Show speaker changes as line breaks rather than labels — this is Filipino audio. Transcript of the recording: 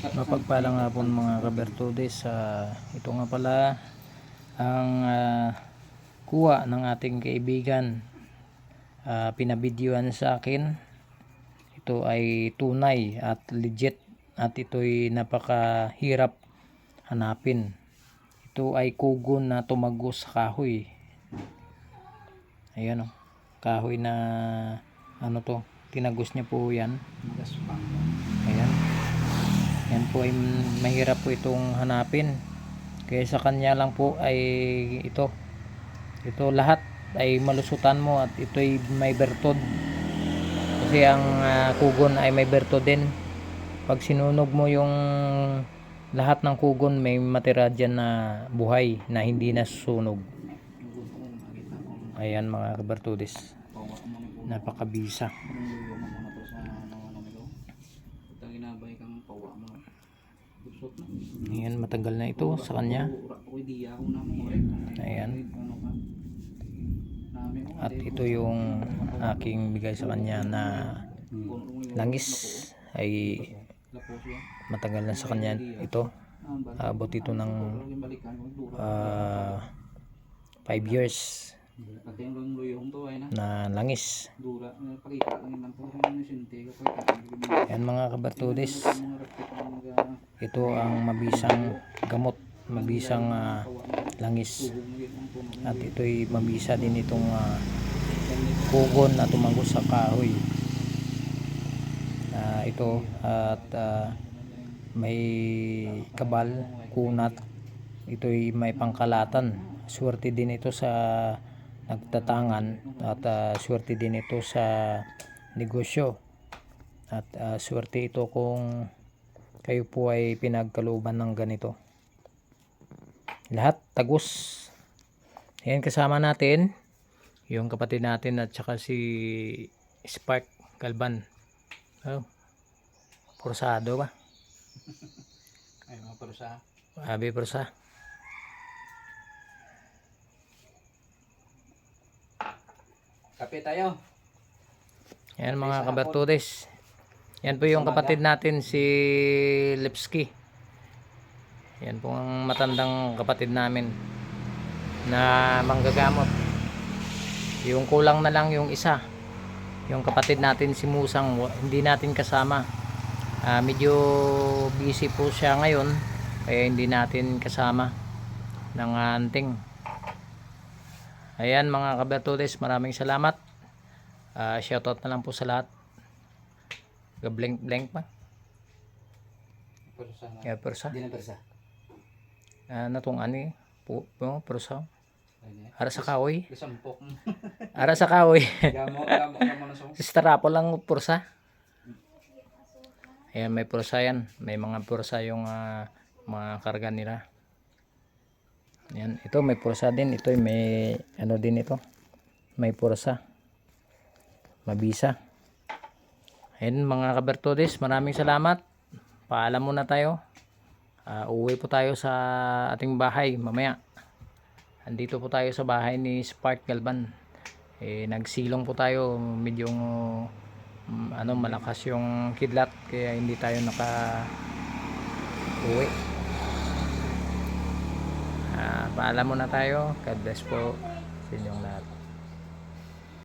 Mapagpalang hapon mga kabertudes. sa ito nga pala ang ah, kuha ng ating kaibigan. Ah, pinabidyoan sa akin. Ito ay tunay at legit at ito'y napakahirap hanapin. Ito ay kugon na tumagos sa kahoy. Ayan o. Kahoy na ano to. Tinagos niya po yan. Ayan. Po ay mahirap po itong hanapin. Kaya sa kanya lang po ay ito. Ito lahat ay malusutan mo at ito ay may bertod. Kasi ang ah, kugon ay may bertod din. Pag sinunog mo yung lahat ng kugon may matira dyan na buhay na hindi nasusunog. Ayan mga kabertudes. Napakabisa. Ayan matagal na ito sa kanya. Ayan. At ito yung aking bigay sa kanya na langis ay matagal na sa kanya ito. Abot ito ng 5 years. Na. Langis. Yan mga kabartudes. Ito ang mabisang gamot, mabisang ah, langis. At ito'y mabisa din itong uh, kugon na tumagos sa kahoy. Ah, ito at ah, may kabal, kunat. Ito'y may pangkalatan. Swerte din ito sa nagtatangan at ah, swerte din ito sa negosyo. At ah, swerte ito kung kayo po ay pinagkalooban ng ganito. Lahat tagos. Ayan kasama natin yung kapatid natin at saka si Spark Galban. Oh. Pursado ba?
Ay, mga parusa.
Abi pursa.
Kape tayo.
Yan mga kabertudes. Yan po yung kapatid natin si Lipski. Yan po ang matandang kapatid namin na manggagamot. Yung kulang na lang yung isa. Yung kapatid natin si Musang hindi natin kasama. Ah, medyo busy po siya ngayon kaya hindi natin kasama ng anting. Ayan mga kabertudes, maraming salamat. Ah, shoutout na lang po sa lahat. Gablink blank pa.
Parusa na.
Kaya persa.
Di na parusa.
Ah, natong ani po, po persa. Ara sa kahoy.
Sampok.
Ara sa kahoy.
Gamo, gamo, gamo na sa
Strap lang persa. Ayan, may persa yan. May mga persa yung ah, mga karga nila. Yan, ito may persa din. Ito may ano din ito. May persa. Mabisa. Ayan mga kabertodes, maraming salamat. Paalam muna tayo. Ah, uwi po tayo sa ating bahay mamaya. Andito po tayo sa bahay ni Spark Galban. Eh, nagsilong po tayo. Medyo mm, ano, malakas yung kidlat kaya hindi tayo naka uwi. Ah, paalam muna tayo. God bless po sa inyong lahat.